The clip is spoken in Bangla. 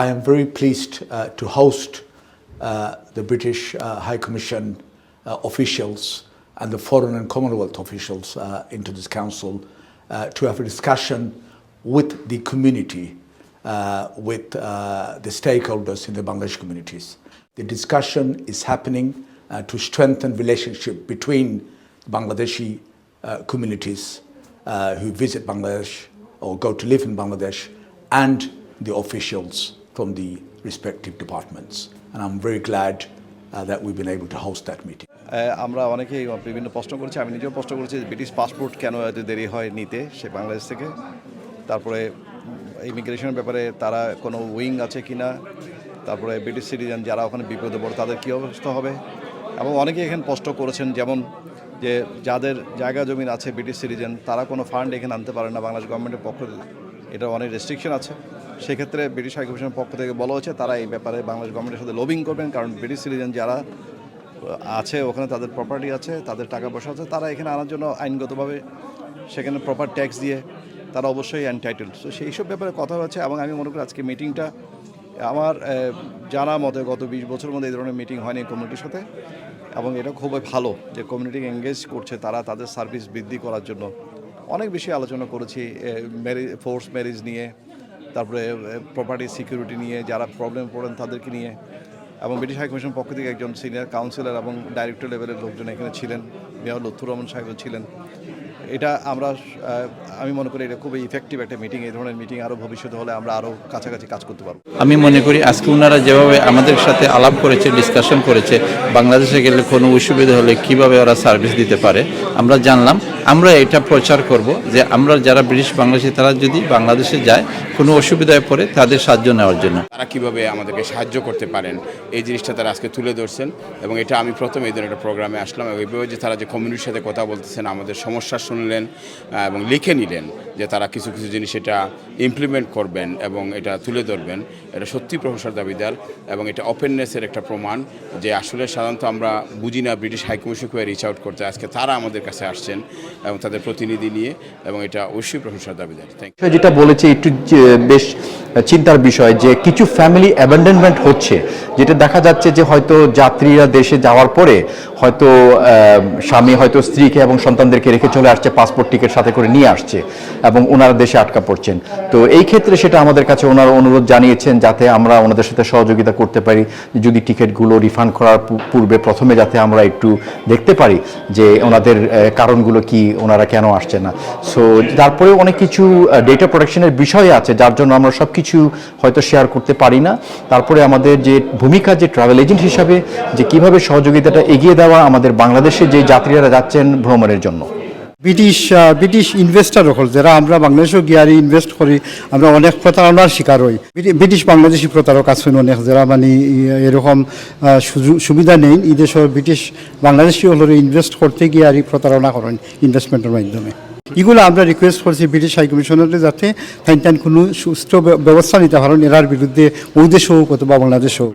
I am very pleased uh, to host uh, the British uh, High Commission uh, officials and the Foreign and Commonwealth officials uh, into this council to have a discussion with the community, with the stakeholders in the Bangladesh communities. The discussion is happening to strengthen relationship between Bangladeshi communities who visit Bangladesh or go to live in Bangladesh and the officials from the respective departments. And I'm very glad uh, that we've been able to host that meeting. আমরা অনেকেই বিভিন্ন প্রশ্ন করেছি। আমি নিজেও প্রশ্ন করেছি ব্রিটিশ পাসপোর্ট কেন এত দেরি হয় নিতে সে বাংলাদেশ থেকে? তারপরে ইমিগ্রেশনের ব্যাপারে তারা কোনো উইং আছে কি না তারপরে ব্রিটিশ সিটিজেন যারা ওখানে বিপদে পড়ে তাদের কী অবস্থা হবে? এবং অনেকেই এখানে প্রশ্ন করেছেন যেমন যে যাদের জায়গা জমিন আছে ব্রিটিশ সিটিজেন তারা কোনো ফান্ড এখানে আনতে পারে না বাংলাদেশ গভর্নমেন্টের পক্ষ এটা অনেক রেস্ট্রিকশন আছে। সেক্ষেত্রে ব্রিটিশ হাই কমিশনের পক্ষ থেকে বলা হয়েছে, তারা এই ব্যাপারে বাংলাদেশ গভর্নমেন্টের সাথে লবিং করবেন, কারণ ব্রিটিশ সিটিজেন যারা আছে, ওখানে তাদের প্রপার্টি আছে, তাদের টাকা পয়সা আছে, তারা এখানে আনার জন্য আইনগতভাবে সেখানে প্রপার ট্যাক্স দিয়ে তারা অবশ্যই অ্যান্টাইটেল তো সেই সব ব্যাপারে কথা হচ্ছে, এবং আমি মনে করি আজকে মিটিংটা আমার জানা মতে গত বিশ বছরের মধ্যে এই ধরনের মিটিং হয়নি কমিউনিটির সাথে, এবং এটা খুবই ভালো যে কমিউনিটি এঙ্গেজ করছে তারা তাদের সার্ভিস বৃদ্ধি করার জন্য। অনেক বেশি আলোচনা করেছি ম্যারেজ ফোর্স ম্যারেজ নিয়ে তারপরে প্রপার্টি সিকিউরিটি নিয়ে যারা প্রবলেম পড়েন তাদেরকে নিয়ে এবং ব্রিটিশ হাই কমিশন পক্ষ থেকে একজন সিনিয়র কাউন্সিলর এবং ডাইরেক্টর লেভেলের লোকজন এখানে ছিলেন, মেয়র লুৎফুর রহমান সাহেব ছিলেন। এটা আমরা আমি মনে করি এটা খুবই ইফেক্টিভ একটা মিটিং এই ধরনের মিটিং আরও ভবিষ্যতে হলে আমরা আরও কাছাকাছি কাজ করতে পারব। আমি মনে করি আজকে ওনারা যেভাবে আমাদের সাথে আলাপ করেছে ডিসকাশন করেছে, বাংলাদেশে গেলে কোনো অসুবিধা হলে কীভাবে ওরা সার্ভিস দিতে পারে, আমরা জানলাম। আমরা এটা প্রচার করব যে আমরা যারা ব্রিটিশ বাংলাদেশি, তারা যদি বাংলাদেশে যায়, কোনো অসুবিধায় পড়ে, তাদের সাহায্য নেওয়ার জন্য। তারা কীভাবে আমাদেরকে সাহায্য করতে পারেন? এই জিনিসটা তারা আজকে তুলে ধরছেন এবং এটা আমি প্রথম এই ধরনের একটা প্রোগ্রামে আসলাম এইভাবে যে তারা যে কমিউনিটির সাথে কথা বলতেছেন, আমাদের সমস্যা শুনলেন এবং লিখে নিলেন যে তারা কিছু কিছু জিনিস এটা ইমপ্লিমেন্ট করবেন এবং এটা তুলে ধরবেন। এটা সত্যি প্রফেসর দাবিদার এবং এটা ওপেননেসের একটা প্রমাণ যে আসলে সাধারণত আমরা বুঝি না, ব্রিটিশ হাইকমিশনকে রিচ আউট করতে। আজকে তারা আমাদের কাছে আসছেন এবং তাদের প্রতিনিধি নিয়ে এবং এটা অবশ্যই প্রফেসর দাবিদার থ্যাংক বিষয় যেটা বলেছে একটু বেশ চিন্তার বিষয়, যে কিছু ফ্যামিলি অ্যাবান্ডনমেন্ট হচ্ছে, যেটা দেখা যাচ্ছে যে হয়তো যাত্রীরা দেশে যাওয়ার পরে হয়তো স্বামী হয়তো স্ত্রীকে এবং সন্তানদেরকে রেখে চলে আসছে পাসপোর্ট টিকিট সাথে করে নিয়ে আসছে এবং ওনারা দেশে আটকা পড়ছেন। তো এই ক্ষেত্রে সেটা আমাদের কাছে ওনারা অনুরোধ জানিয়েছেন যাতে আমরা ওনাদের সাথে সহযোগিতা করতে পারি, যদি টিকিটগুলো রিফান্ড করার পূর্বে প্রথমে যাতে আমরা একটু দেখতে পারি যে ওনাদের কারণগুলো কি ওনারা কেন আসছে না? সো তারপরে অনেক কিছু ডেটা প্রোটেকশনের বিষয় আছে, যার জন্য আমরা সব কিছু হয়তো শেয়ার করতে পারি না। তারপরে আমাদের যে ভূমিকা, যে ট্রাভেল এজেন্ট হিসাবে, যে কীভাবে সহযোগিতাটা এগিয়ে দেওয়া আমাদের বাংলাদেশে যে যাত্রীরা যাচ্ছেন ভ্রমণের জন্য। ব্রিটিশ ব্রিটিশ ইনভেস্টার হল, যারা আমরা বাংলাদেশেও গিয়ারি ইনভেস্ট করি, আমরা অনেক প্রতারণার শিকার হই। ব্রিটিশ বাংলাদেশি প্রতারক আছেন অনেক, যারা মানে এরকম সুবিধা নেই। এই দেশের ব্রিটিশ বাংলাদেশি হল ইনভেস্ট করতে গিয়ে আর প্রতারণা করেন ইনভেস্টমেন্টের মাধ্যমে। এগুলো আমরা রিকোয়েস্ট করছি ব্রিটিশ হাই কমিশনারে যাতে তাই কোনো সুস্থ ব্যবস্থা নিতে পারেন, এরার বিরুদ্ধে ওই দেশ হোক অথবা বাংলাদেশ হোক।